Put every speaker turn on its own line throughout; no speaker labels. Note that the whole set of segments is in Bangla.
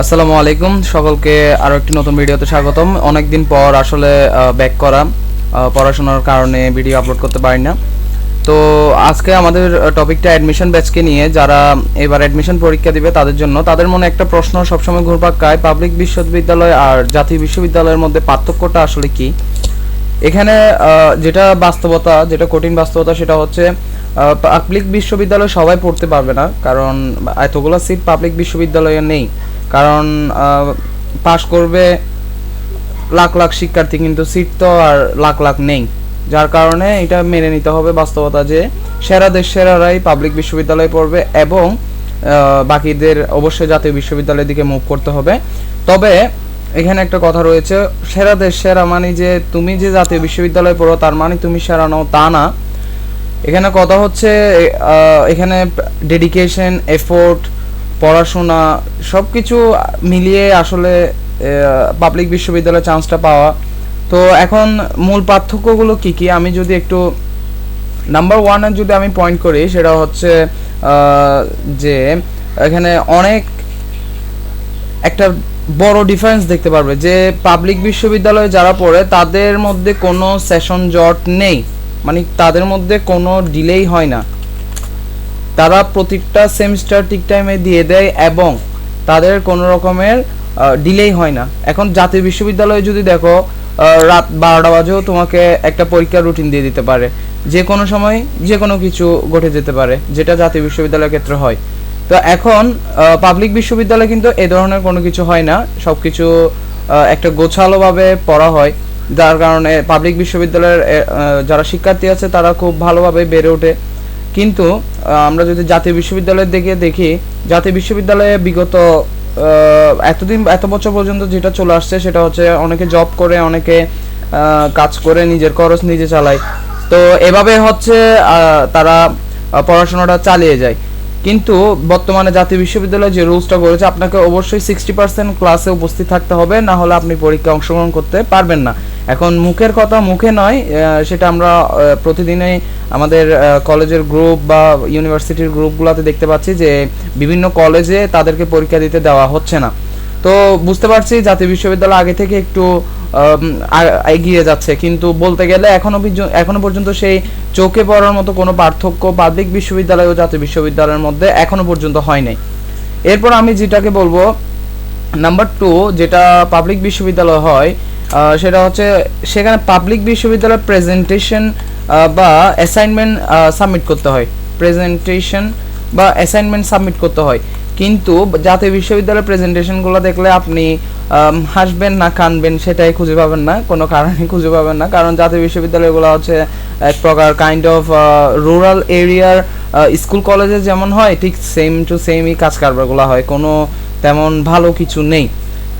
আসসালামু আলাইকুম। সকলকে আরও একটি নতুন ভিডিওতে স্বাগতম। অনেকদিন পর আসলে ব্যাক করা। পড়াশোনার কারণে ভিডিও আপলোড করতে পারি না। তো আজকে আমাদের টপিকটা অ্যাডমিশন ব্যাচকে নিয়ে, যারা এবার অ্যাডমিশন পরীক্ষা দিবে তাদের জন্য, তাদের মনে একটা প্রশ্ন সবসময় ঘুরপাক খায় পাবলিক বিশ্ববিদ্যালয় আর জাতীয় বিশ্ববিদ্যালয়ের মধ্যে পার্থক্যটা আসলে কি? এখানে যেটা বাস্তবতা, যেটা কঠিন বাস্তবতা সেটা হচ্ছে পাবলিক বিশ্ববিদ্যালয় সবাই পড়তে পারবে না, কারণ এতগুলো সিট পাবলিক বিশ্ববিদ্যালয়ে নেই। কারণ পাশ করবে লাখ লাখ শিক্ষার্থী, কিন্তু সিট তো আর লাখ লাখ নেই। যার কারণে এটা মেনে নিতে হবে বাস্তবতা যে সেরা দেশ সেরারাই পাবলিক বিশ্ববিদ্যালয়ে পড়বে এবং বাকিদের অবশ্যই জাতীয় বিশ্ববিদ্যালয়ের দিকে মুভ করতে হবে। তবে এখানে একটা কথা রয়েছে, সেরা দেশ সেরা মানে যে তুমি যে জাতীয় বিশ্ববিদ্যালয়ে পড়ো তার মানে তুমি সেরা নও, তা না। এখানে কথা হচ্ছে এখানে ডেডিকেশন এফোর্ট পড়াশোনা সব কিছু মিলিয়ে আসলে পাবলিক বিশ্ববিদ্যালয়ে চান্সটা পাওয়া। তো এখন মূল পার্থক্যগুলো কি কি? আমি যদি একটু নাম্বার ওয়ানে যদি আমি পয়েন্ট করি, সেটা হচ্ছে যে এখানে অনেক একটা বড় ডিফারেন্স দেখতে পারবে যে পাবলিক বিশ্ববিদ্যালয়ে যারা পড়ে, তাদের মধ্যে কোনো সেশন জট নেই। মানে তাদের মধ্যে কোনো ডিলেই হয় না। তারা প্রত্যেকটা সেমিস্টার ঠিক টাইমে দিয়ে দেয় এবং তাদের কোনো রকমের ডিলেই হয় না। এখন জাতীয় বিশ্ববিদ্যালয়ে যদি দেখো রাত বারোটা বাজেও তোমাকে একটা পরীক্ষার রুটিন দিয়ে দিতে পারে। যে কোনো সময় যে কোনো কিছু ঘটে যেতে পারে, যেটা জাতীয় বিশ্ববিদ্যালয়ের ক্ষেত্রে হয়। তো এখন পাবলিক বিশ্ববিদ্যালয়ে কিন্তু এ ধরনের কোনো কিছু হয় না। সব কিছু একটা গোছালোভাবে পড়া হয়। যার কারণে পাবলিক বিশ্ববিদ্যালয়ের যারা শিক্ষার্থী আছে, তারা খুব ভালোভাবে বেড়ে ওঠে। কিন্তু আমরা যদি জাতীয় বিশ্ববিদ্যালয়ের দিকে দেখি, জাতীয় বিশ্ববিদ্যালয়ে বিগত এতদিন, এত বছর পর্যন্ত যেটা চলে আসছে সেটা হচ্ছে অনেকে জব করে, অনেকে কাজ করে, নিজের খরচ নিজে চালায়। তো এভাবে হচ্ছে তারা পড়াশোনাটা চালিয়ে যায়। কিন্তু বর্তমানে জাতীয় বিশ্ববিদ্যালয় যে রুলসটা করেছে, আপনাকে অবশ্যই সিক্সটি পার্সেন্ট ক্লাসে উপস্থিত থাকতে হবে, না হলে আপনি পরীক্ষায় অংশগ্রহণ করতে পারবেন না। এখন মুখের কথা মুখে নয় সেটা আমরা প্রতিদিনই আমাদের কলেজের গ্রুপ বা ইউনিভার্সিটির গ্রুপগুলোতে দেখতে পাচ্ছি যে বিভিন্ন কলেজে তাদেরকে পরীক্ষা দিতে দেওয়া হচ্ছে না। তো বুঝতে পারছি জাতীয় বিশ্ববিদ্যালয় আগে থেকে একটু এগিয়ে যাচ্ছে, কিন্তু বলতে গেলে এখনও এখনও পর্যন্ত সেই চোখে পড়ার মতো কোনো পার্থক্য পাবলিক বিশ্ববিদ্যালয় ও জাতীয় বিশ্ববিদ্যালয়ের মধ্যে এখনও পর্যন্ত হয় নাই। এরপর আমি যেটাকে বলব নাম্বার টু যেটা পাবলিক বিশ্ববিদ্যালয় হয় সেটা হচ্ছে সেখানে পাবলিক বিশ্ববিদ্যালয় প্রেজেন্টেশন বা অ্যাসাইনমেন্ট সাবমিট করতে হয়। প্রেজেন্টেশন বা অ্যাসাইনমেন্ট সাবমিট করতে হয়। কিন্তু জাতীয় বিশ্ববিদ্যালয়ের প্রেজেন্টেশনগুলো দেখলে আপনি হাসবেন না, কানবেন, সেটাই খুঁজে পাবেন না, কোনো কারণে খুঁজে পাবেন না। কারণ জাতীয় বিশ্ববিদ্যালয়গুলো হচ্ছে এক প্রকার কাইন্ড অফ রুরাল এরিয়ার স্কুল কলেজে যেমন হয়, ঠিক সেম টু সেমই কাজ কারবারগুলো হয়। কোনো তেমন ভালো কিছু নেই।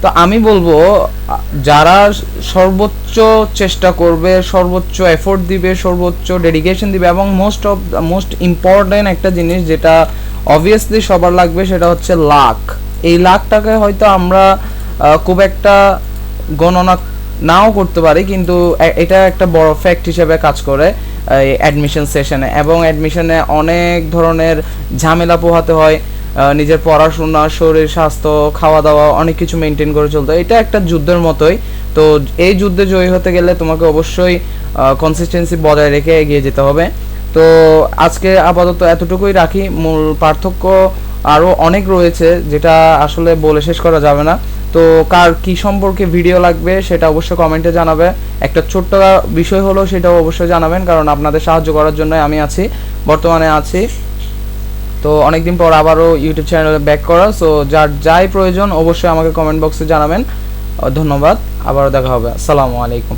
তো আমি বলব, যারা সর্বোচ্চ চেষ্টা করবে, সর্বোচ্চ এফোর্ট দিবে, সর্বোচ্চ ডেডিকেশন দিবে এবং মোস্ট অফ মোস্ট ইম্পর্টেন্ট একটা জিনিস যেটা অবভিয়াসলি সবার লাগবে সেটা হচ্ছে লাখ এই লাখটাকে হয়তো আমরা খুব একটা গণনা নাও করতে পারি, কিন্তু এটা একটা বড় ফ্যাক্ট হিসেবে কাজ করে অ্যাডমিশন সেশনে এবং অ্যাডমিশনে অনেক ধরনের ঝামেলা পোহাতে হয়। নিজের পড়াশোনা, শরীর, স্বাস্থ্য খাওয়া দাওয়া অনেক কিছু মেনটেন করে চলতে এটা একটা যুদ্ধের মতোই। তো এই যুদ্ধে জয়ী হতে গেলে তোমাকে অবশ্যই কনসিস্টেন্সি বজায় রেখে এগিয়ে যেতে হবে। তো আজকে আপাতত এতটুকুই রাখি। মূল পার্থক্য আরও অনেক রয়েছে, যেটা আসলে বলে শেষ করা যাবে না। তো কার কি সম্পর্কে ভিডিও লাগবে সেটা অবশ্যই কমেন্টে জানাবে। একটা ছোট্ট বিষয় হলো সেটাও অবশ্যই জানাবেন, কারণ আপনাদের সাহায্য করার জন্য আমি আছি। বর্তমানে আছি। তো অনেকদিন পর আবারও ইউটিউব চ্যানেলে ব্যাক করা সো যার যাই প্রয়োজন অবশ্যই আমাকে কমেন্ট বক্সে জানাবেন। ধন্যবাদ, আবারও দেখা হবে। আসসালামু আলাইকুম।